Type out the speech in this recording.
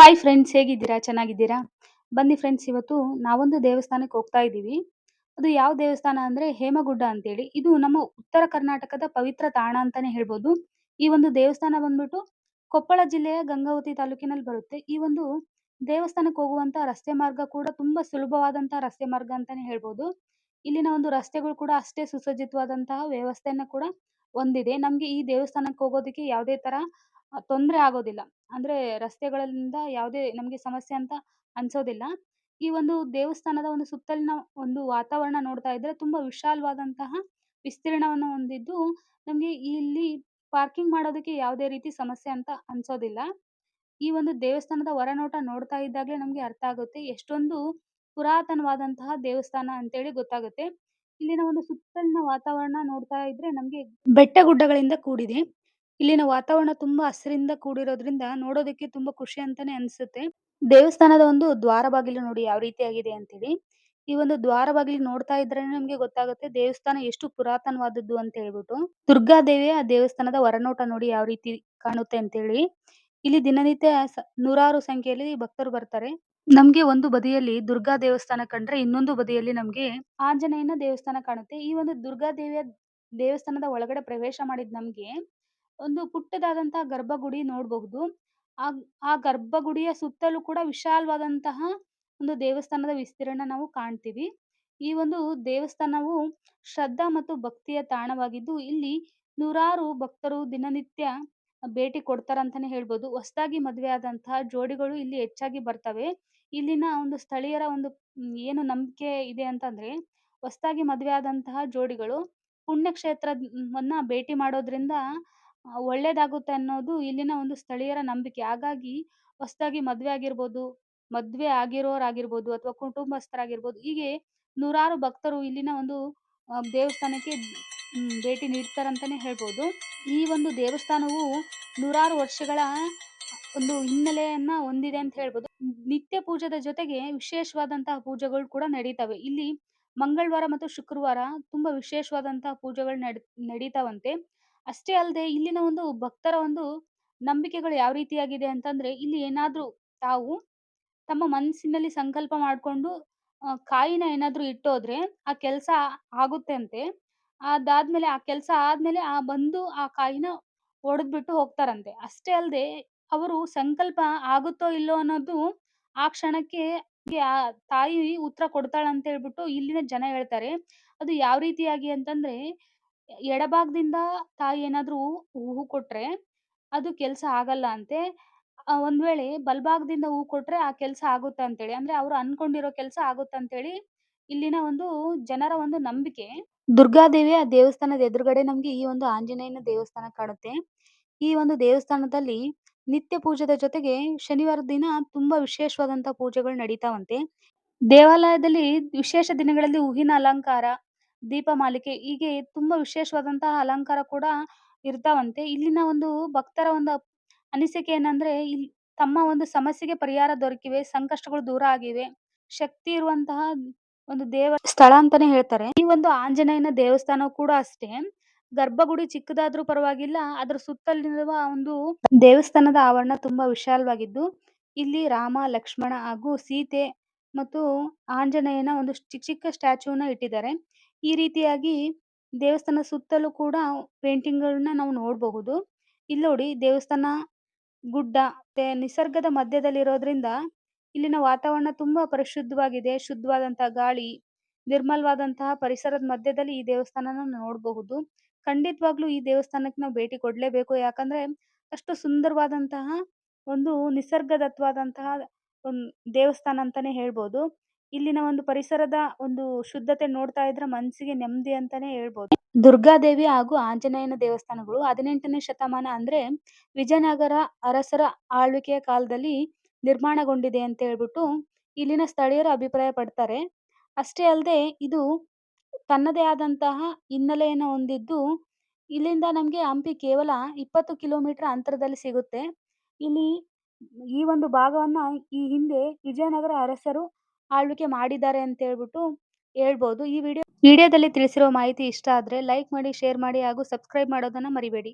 Hi friends ಹೇಗಿದ್ದೀರಾ? ಚೆನ್ನಾಗಿದ್ದೀರಾ? ಬನ್ನಿ ಫ್ರೆಂಡ್ಸ್ ಇವತ್ತು ನಾವೊಂದು ದೇವಸ್ಥಾನಕ್ಕೆ ಹೋಗ್ತಾ ಇದ್ದೀವಿ. ಅದು ಯಾವ ದೇವಸ್ಥಾನ ಅಂದ್ರೆ ಹೇಮಗುಡ್ಡ ಅಂತೇಳಿ. ಇದು ನಮ್ಮ ಉತ್ತರ ಕರ್ನಾಟಕದ ಪವಿತ್ರ ತಾಣ ಅಂತಾನೆ ಹೇಳ್ಬೋದು. ಈ ಒಂದು ದೇವಸ್ಥಾನ ಬಂದ್ಬಿಟ್ಟು ಕೊಪ್ಪಳ ಜಿಲ್ಲೆಯ ಗಂಗಾವತಿ ತಾಲೂಕಿನಲ್ಲಿ ಬರುತ್ತೆ. ಈ ಒಂದು ದೇವಸ್ಥಾನಕ್ಕೆ ಹೋಗುವಂತ ರಸ್ತೆ ಮಾರ್ಗ ಕೂಡ ತುಂಬಾ ಸುಲಭವಾದಂತ ರಸ್ತೆ ಮಾರ್ಗ ಅಂತಾನೆ ಹೇಳ್ಬೋದು. ಇಲ್ಲಿನ ಒಂದು ರಸ್ತೆಗಳು ಕೂಡ ಅಷ್ಟೇ ಸುಸಜ್ಜಿತವಾದಂತಹ ವ್ಯವಸ್ಥೆಯನ್ನ ಕೂಡ ಹೊಂದಿದೆ. ನಮ್ಗೆ ಈ ದೇವಸ್ಥಾನಕ್ಕೆ ಹೋಗೋದಕ್ಕೆ ಯಾವುದೇ ತರ ತೊಂದರೆ ಆಗೋದಿಲ್ಲ. ಅಂದ್ರೆ ರಸ್ತೆಗಳಿಂದ ಯಾವುದೇ ನಮಗೆ ಸಮಸ್ಯೆ ಅಂತ ಅನ್ಸೋದಿಲ್ಲ. ಈ ಒಂದು ದೇವಸ್ಥಾನದ ಒಂದು ಸುತ್ತಲಿನ ಒಂದು ವಾತಾವರಣ ನೋಡ್ತಾ ಇದ್ರೆ ತುಂಬಾ ವಿಶಾಲವಾದಂತಹ ವಿಸ್ತೀರ್ಣವನ್ನು ಹೊಂದಿದ್ದು ನಮಗೆ ಇಲ್ಲಿ ಪಾರ್ಕಿಂಗ್ ಮಾಡೋದಕ್ಕೆ ಯಾವುದೇ ರೀತಿ ಸಮಸ್ಯೆ ಅಂತ ಅನ್ಸೋದಿಲ್ಲ. ಈ ಒಂದು ದೇವಸ್ಥಾನದ ಹೊರನೋಟ ನೋಡ್ತಾ ಇದ್ದಾಗಲೇ ನಮಗೆ ಅರ್ಥ ಆಗುತ್ತೆ. ಎಷ್ಟೊಂದು ಪುರಾತನವಾದಂತಹ ದೇವಸ್ಥಾನ ಅಂತೇಳಿ ಗೊತ್ತಾಗುತ್ತೆ. ಇಲ್ಲಿನ ಒಂದು ಸುತ್ತಲಿನ ವಾತಾವರಣ ನೋಡ್ತಾ ಇದ್ರೆ ನಮಗೆ ಬೆಟ್ಟ ಗುಡ್ಡಗಳಿಂದ ಕೂಡಿದೆ. ಇಲ್ಲಿನ ವಾತಾವರಣ ತುಂಬಾ ಹಸಿರಿಂದ ಕೂಡಿರೋದ್ರಿಂದ ನೋಡೋದಕ್ಕೆ ತುಂಬಾ ಖುಷಿ ಅಂತಾನೆ ಅನ್ಸುತ್ತೆ. ದೇವಸ್ಥಾನದ ಒಂದು ದ್ವಾರ ಬಾಗಿಲು ನೋಡಿ ಯಾವ ರೀತಿ ಆಗಿದೆ ಅಂತ ಹೇಳಿ ಈ ಒಂದು ದ್ವಾರ ಬಾಗಿಲು ನೋಡ್ತಾ ಇದ್ರೆ ನಮಗೆ ಗೊತ್ತಾಗುತ್ತೆ ದೇವಸ್ಥಾನ ಎಷ್ಟು ಪುರಾತನವಾದದ್ದು ಅಂತ ಹೇಳ್ಬಿಟ್ಟು. ದುರ್ಗಾದೇವಿಯ ದೇವಸ್ಥಾನದ ಹೊರನೋಟ ನೋಡಿ ಯಾವ ರೀತಿ ಕಾಣುತ್ತೆ ಅಂತ ಹೇಳಿ. ಇಲ್ಲಿ ದಿನನಿತ್ಯ ನೂರಾರು ಸಂಖ್ಯೆಯಲ್ಲಿ ಭಕ್ತರು ಬರ್ತಾರೆ. ನಮ್ಗೆ ಒಂದು ಬದಿಯಲ್ಲಿ ದುರ್ಗಾ ದೇವಸ್ಥಾನ ಕಂಡ್ರೆ ಇನ್ನೊಂದು ಬದಿಯಲ್ಲಿ ನಮ್ಗೆ ಆಂಜನೇಯನ ದೇವಸ್ಥಾನ ಕಾಣುತ್ತೆ. ಈ ಒಂದು ದುರ್ಗಾ ದೇವಿಯ ದೇವಸ್ಥಾನದ ಒಳಗಡೆ ಪ್ರವೇಶ ಮಾಡಿದ್ ನಮ್ಗೆ ಒಂದು ಪುಟ್ಟದಾದಂತಹ ಗರ್ಭಗುಡಿ ನೋಡಬಹುದು. ಆ ಆ ಗರ್ಭಗುಡಿಯ ಸುತ್ತಲೂ ಕೂಡ ವಿಶಾಲವಾದಂತಹ ಒಂದು ದೇವಸ್ಥಾನದ ವಿಸ್ತೀರ್ಣ ನಾವು ಕಾಣ್ತೀವಿ. ಈ ಒಂದು ದೇವಸ್ಥಾನವು ಶ್ರದ್ಧಾ ಮತ್ತು ಭಕ್ತಿಯ ತಾಣವಾಗಿದ್ದು, ಇಲ್ಲಿ ನೂರಾರು ಭಕ್ತರು ದಿನನಿತ್ಯ ಭೇಟಿ ಕೊಡ್ತಾರಂತಾನೆ ಹೇಳ್ಬೋದು. ಹೊಸದಾಗಿ ಮದುವೆ ಆದಂತಹ ಜೋಡಿಗಳು ಇಲ್ಲಿ ಹೆಚ್ಚಾಗಿ ಬರ್ತವೆ. ಇಲ್ಲಿನ ಒಂದು ಸ್ಥಳೀಯರ ಒಂದು ಏನು ನಂಬಿಕೆ ಇದೆ ಅಂತಂದ್ರೆ, ಹೊಸದಾಗಿ ಮದುವೆ ಆದಂತಹ ಜೋಡಿಗಳು ಪುಣ್ಯಕ್ಷೇತ್ರವನ್ನ ಭೇಟಿ ಮಾಡೋದ್ರಿಂದ ಒಳ್ಳೇದಾಗುತ್ತೆ ಅನ್ನೋದು ಇಲ್ಲಿನ ಒಂದು ಸ್ಥಳೀಯರ ನಂಬಿಕೆ. ಹಾಗಾಗಿ ಹೊಸದಾಗಿ ಮದ್ವೆ ಆಗಿರ್ಬೋದು ಮದುವೆ ಆಗಿರೋರಾಗಿರ್ಬೋದು ಅಥವಾ ಕುಟುಂಬಸ್ಥರಾಗಿರ್ಬೋದು ಹೀಗೆ ನೂರಾರು ಭಕ್ತರು ಇಲ್ಲಿನ ಒಂದು ದೇವಸ್ಥಾನಕ್ಕೆ ಮ್, ಭೇಟಿ ನೀಡ್ತಾರಂತಾನೆ ಹೇಳ್ಬೋದು. ಈ ಒಂದು ದೇವಸ್ಥಾನವು ನೂರಾರು ವರ್ಷಗಳ ಒಂದು ಹಿನ್ನೆಲೆಯನ್ನ ಹೊಂದಿದೆ ಅಂತ ಹೇಳ್ಬೋದು. ನಿತ್ಯ ಪೂಜದ ಜೊತೆಗೆ ವಿಶೇಷವಾದಂತಹ ಪೂಜೆಗಳು ಕೂಡ ನಡೀತವೆ. ಇಲ್ಲಿ ಮಂಗಳವಾರ ಮತ್ತು ಶುಕ್ರವಾರ ತುಂಬಾ ವಿಶೇಷವಾದಂತಹ ಪೂಜೆಗಳು ನಡ್ ನಡೀತಾವಂತೆ. ಅಷ್ಟೇ ಅಲ್ಲದೆ ಇಲ್ಲಿನ ಒಂದು ಭಕ್ತರ ಒಂದು ನಂಬಿಕೆಗಳು ಯಾವ ರೀತಿಯಾಗಿದೆ ಅಂತಂದ್ರೆ ಇಲ್ಲಿ ಏನಾದ್ರು ತಾವು ತಮ್ಮ ಮನಸ್ಸಿನಲ್ಲಿ ಸಂಕಲ್ಪ ಮಾಡ್ಕೊಂಡು ಆ, ಕಾಯಿನ ಏನಾದ್ರು ಇಟ್ಟೋದ್ರೆ ಆ ಕೆಲಸ ಆಗುತ್ತೆ ಅಂತೆ ಅದಾದ್ಮೇಲೆ ಆ ಕೆಲಸ ಆದ್ಮೇಲೆ ಆ ಬಂದು ಆ ಕಾಯಿನ ಒಡೆದ್ಬಿಟ್ಟು ಹೋಗ್ತಾರಂತೆ. ಅಷ್ಟೇ ಅಲ್ಲದೆ ಅವರು ಸಂಕಲ್ಪ ಆಗುತ್ತೋ ಇಲ್ಲೋ ಅನ್ನೋದು ಆ ಕ್ಷಣಕ್ಕೆ ಆ ತಾಯಿ ಉತ್ತರ ಕೊಡ್ತಾಳಂತ ಹೇಳ್ಬಿಟ್ಟು ಇಲ್ಲಿನ ಜನ ಹೇಳ್ತಾರೆ. ಅದು ಯಾವ ರೀತಿಯಾಗಿ ಅಂತಂದ್ರೆ ಎಡಭಾಗದಿಂದ ತಾಯಿ ಏನಾದ್ರೂ ಹೂ ಕೊಟ್ರೆ ಅದು ಕೆಲಸ ಆಗಲ್ಲ ಅಂತೆ. ಆ, ಒಂದ್ ವೇಳೆ ಬಲಭಾಗದಿಂದ ಹೂ ಕೊಟ್ರೆ ಆ ಕೆಲಸ ಆಗುತ್ತೆ ಅಂತೇಳಿ. ಅಂದ್ರೆ ಅವ್ರು ಅನ್ಕೊಂಡಿರೋ ಕೆಲಸ ಆಗುತ್ತೆ ಅಂತೇಳಿ ಇಲ್ಲಿನ ಒಂದು ಜನರ ಒಂದು ನಂಬಿಕೆ. ದುರ್ಗಾದೇವಿಯ ದೇವಸ್ಥಾನದ ಎದುರುಗಡೆ ನಮ್ಗೆ ಈ ಒಂದು ಆಂಜನೇಯನ ದೇವಸ್ಥಾನ ಕಾಣುತ್ತೆ. ಈ ಒಂದು ದೇವಸ್ಥಾನದಲ್ಲಿ ನಿತ್ಯ ಪೂಜೆದ ಜೊತೆಗೆ ಶನಿವಾರದ ದಿನ ತುಂಬಾ ವಿಶೇಷವಾದಂತಹ ಪೂಜೆಗಳು ನಡೀತಾವಂತೆ. ದೇವಾಲಯದಲ್ಲಿ ವಿಶೇಷ ದಿನಗಳಲ್ಲಿ ಹೂವಿನ ಅಲಂಕಾರ ದೀಪಮಾಲಿಕೆ ಹೀಗೆ ತುಂಬಾ ವಿಶೇಷವಾದಂತಹ ಅಲಂಕಾರ ಕೂಡ ಇರ್ತಾವಂತೆ. ಇಲ್ಲಿನ ಒಂದು ಭಕ್ತರ ಒಂದು ಅನಿಸಿಕೆ ಏನಂದ್ರೆ ಇಲ್ಲಿ ತಮ್ಮ ಒಂದು ಸಮಸ್ಯೆಗೆ ಪರಿಹಾರ ದೊರಕಿವೆ, ಸಂಕಷ್ಟಗಳು ದೂರ ಆಗಿವೆ. ಶಕ್ತಿ ಇರುವಂತಹ ಒಂದು ದೇವ ಸ್ಥಳ ಅಂತಾನೆ ಹೇಳ್ತಾರೆ. ಈ ಒಂದು ಆಂಜನೇಯನ ದೇವಸ್ಥಾನ ಕೂಡ ಅಷ್ಟೇ. ಗರ್ಭಗುಡಿ ಚಿಕ್ಕದಾದ್ರೂ ಪರವಾಗಿಲ್ಲ, ಅದರ ಸುತ್ತಲಿರುವ ಒಂದು ದೇವಸ್ಥಾನದ ಆವರಣ ತುಂಬಾ ವಿಶಾಲವಾಗಿದ್ದು, ಇಲ್ಲಿ ರಾಮ, ಲಕ್ಷ್ಮಣ ಹಾಗೂ ಸೀತೆ ಮತ್ತು ಆಂಜನೇಯನ ಒಂದು ಚಿಕ್ಕ ಚಿಕ್ಕ ಸ್ಟ್ಯಾಚುನ ಇಟ್ಟಿದ್ದಾರೆ. ಈ ರೀತಿಯಾಗಿ ದೇವಸ್ಥಾನ ಸುತ್ತಲೂ ಕೂಡ ಪೇಂಟಿಂಗ್ ಗಳನ್ನ ನಾವು ನೋಡಬಹುದು. ಇಲ್ಲಿ ನೋಡಿ ದೇವಸ್ಥಾನ ಗುಡ್ಡ ಮತ್ತೆ ನಿಸರ್ಗದ ಮಧ್ಯದಲ್ಲಿ ಇರೋದ್ರಿಂದ ಇಲ್ಲಿನ ವಾತಾವರಣ ತುಂಬಾ ಪರಿಶುದ್ಧವಾಗಿದೆ. ಶುದ್ಧವಾದಂತಹ ಗಾಳಿ, ನಿರ್ಮಲವಾದಂತಹ ಪರಿಸರದ ಮಧ್ಯದಲ್ಲಿ ಈ ದೇವಸ್ಥಾನನ ನೋಡಬಹುದು. ಖಂಡಿತವಾಗ್ಲೂ ಈ ದೇವಸ್ಥಾನಕ್ಕೆ ನಾವು ಭೇಟಿ ಕೊಡ್ಲೇಬೇಕು. ಯಾಕಂದ್ರೆ ಅಷ್ಟು ಸುಂದರವಾದಂತಹ ಒಂದು ನಿಸರ್ಗದತ್ತವಾದಂತಹ ಒಂದು ದೇವಸ್ಥಾನ ಅಂತಾನೆ ಹೇಳ್ಬೋದು. ಇಲ್ಲಿನ ಒಂದು ಪರಿಸರದ ಒಂದು ಶುದ್ಧತೆ ನೋಡ್ತಾ ಇದ್ರೆ ಮನಸ್ಸಿಗೆ ನೆಮ್ಮದಿ ಅಂತಾನೆ ಹೇಳ್ಬೋದು. ದುರ್ಗಾದೇವಿ ಹಾಗೂ ಆಂಜನೇಯನ ದೇವಸ್ಥಾನಗಳು ಹದಿನೆಂಟನೇ ಶತಮಾನ ಅಂದ್ರೆ ವಿಜಯನಗರ ಅರಸರ ಆಳ್ವಿಕೆಯ ಕಾಲದಲ್ಲಿ ನಿರ್ಮಾಣಗೊಂಡಿದೆ ಅಂತ ಹೇಳ್ಬಿಟ್ಟು ಇಲ್ಲಿನ ಸ್ಥಳೀಯರು ಅಭಿಪ್ರಾಯ ಪಡ್ತಾರೆ ಅಷ್ಟೇ ಅಲ್ಲದೆ ಇದು ತನ್ನದೇ ಆದಂತಹ ಹಿನ್ನೆಲೆಯನ್ನು ಹೊಂದಿದ್ದು ಇಲ್ಲಿಂದ ನಮಗೆ ಹಂಪಿ ಕೇವಲ ಇಪ್ಪತ್ತು ಕಿಲೋಮೀಟರ್ ಅಂತರದಲ್ಲಿ ಸಿಗುತ್ತೆ. ಇಲ್ಲಿ ಈ ಒಂದು ಭಾಗವನ್ನ ಈ ಹಿಂದೆ ವಿಜಯನಗರ ಅರಸರು ಆಳ್ವಿಕೆ ಮಾಡಿದ್ದಾರೆ ಅಂತ ಹೇಳ್ಬಿಟ್ಟು ಹೇಳ್ಬೋದು. ಈ ವಿಡಿಯೋ, ವಿಡಿಯೋದಲ್ಲಿ ತಿಳಿಸಿರೋ ಮಾಹಿತಿ ಇಷ್ಟ ಆದ್ರೆ ಲೈಕ್ ಮಾಡಿ, ಶೇರ್ ಮಾಡಿ ಹಾಗೂ ಸಬ್ಸ್ಕ್ರೈಬ್ ಮಾಡೋದನ್ನ ಮರಿಬೇಡಿ.